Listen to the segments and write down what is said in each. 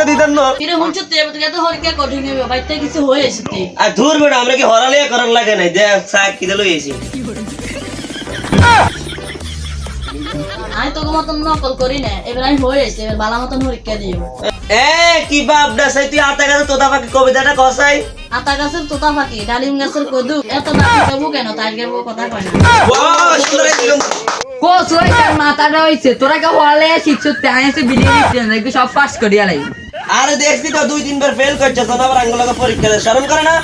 কিরে হুনছো তে বলতে গেতে হরিকা কঠিন হবে বাইতে কিছু হয়ে এসেছে। আর বেটা আমরা কি হরালিয়া করার লাগে এসি আমি তোকে মতন নকল করি না এবার আমি হয়ে এসে এবার বালা মতন হরিকা এ কি বাপ তুই আতা গাছে তোতা পাখি কবিতাটা কসাই আতা গাছের তোতা ফাঁকি ডালিম গাছের কদু এত দাম দেবো কেন? তাই গেবো কথা কয় না। সুন্দর একদম। কোচ ওই তার মাথাটা হইছে তোরা কে হলে শিখছো? তাই এসে বিলিয়ে দিচ্ছেন সব পাস করিয়া লাগি আরে দেখছি তো দুই তিনবার ফেল করছে তো আবার আঙ্গুলকে পরীক্ষা দেয়। শরম করে না?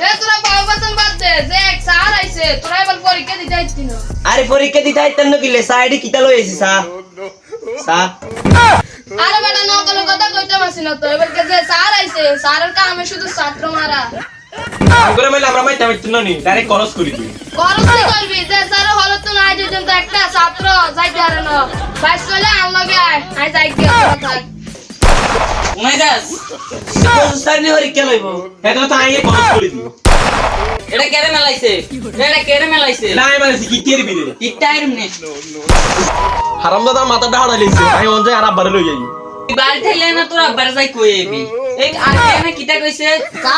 এ তোরা বাবা বাতন বাদ দে যে এক স্যার আইছে তোরা এবার পরীক্ষা দিতে আইছিস আরে পরীক্ষা দিতে আইতেন না কিলে? সাইডে কিতা লই এসি সা সা আরে বেটা নকল কথা কইতে পারছি না তো এবার কে যে স্যার আইছে স্যারের কামে শুধু ছাত্র মারা। করে মেলে আমরা মাইতে পারছি না নি ডাইরেক্ট খরচ করি তুই। খরচ কি করবি? যে স্যার হলো তো নাই দুজন তো একটা ছাত্র যাইতে পারে না। বাইশ চলে আনলগে আয়। আয় যাই কি থাক উমাইদাস সাইডে পরীক্ষা লইব। এটা তো আইয়ে খরচ করি দিই এটা কেড়ে মেলাইছে? এটা কেড়ে মেলাইছে? না আমি মানে কি কে দিবি কি টাইম নে। হারামদাদার মাথাটা হারা লইছে। আমি অঞ্জয় আর আব্বারে লই যাই। বাড়ি থাকলে না তোরা বাড়ি যাই কই এবি এই আর কেনে কিটা কইছে?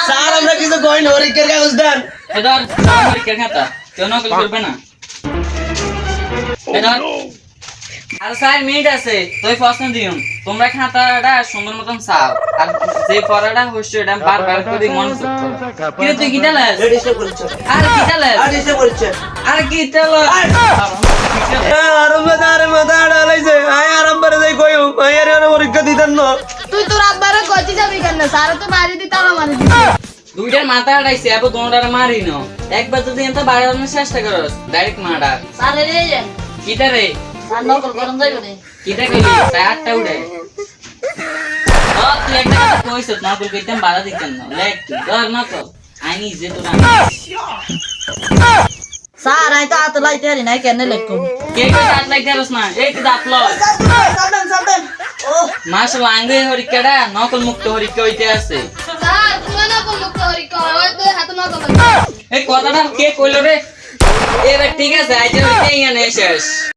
স্যার আমরা কিছু কই না পরীক্ষার কাগজ দেন। এদার সামনে কে খাতা। কেউ নকল করবে না। আর স্যার মিনিট আছে। তুই প্রশ্ন দিও তোমরা খাতাটা সুন্দর মতন চাও আর যে পড়াটা হচ্ছে এটা বারবার করে কিন্তু তুই রেডিস্টার আর আর আর কিটা লাস। আরাম বাদা মাথা ডালাইছে করে যাই কই আই আরে পরীক্ষা দিতেন না। তুই তোর আব্বারে কইতে যাবি কেন? স্যার তো বাড়ি দিতে আমার মারি দুইটার মাথা আড়াইছে আবার দোনোটার মারি ন একবার যদি এত বাড়ানোর চেষ্টা করস ডাইরেক্ট মারা স্যার যান কিটা রে? স্যার নকল করন যাইবে না। কিটা কইলি আটটা উড়ে। ও তুই একটা কথা কইছ না কল কইতাম বাধা দিতেন না। লেখ তুই ধর না আইনি যে তোরা স্যার আমি তো লাইতে পারি না কেন লেখো কে কে দাঁত লাগতে পারস না? এই দাঁত লয়। সাবধান সাবধান। ও। মাশাআল্লাহ আঙ্গে হরিকাটা নকল মুক্ত হরিকা হইতে আছে। স্যার তুমি না মুক্ত হরি ওই নকল এই কথাটা কে কইলো রে? এবার ঠিক আছে আইটেম ইয়ানে শেষ।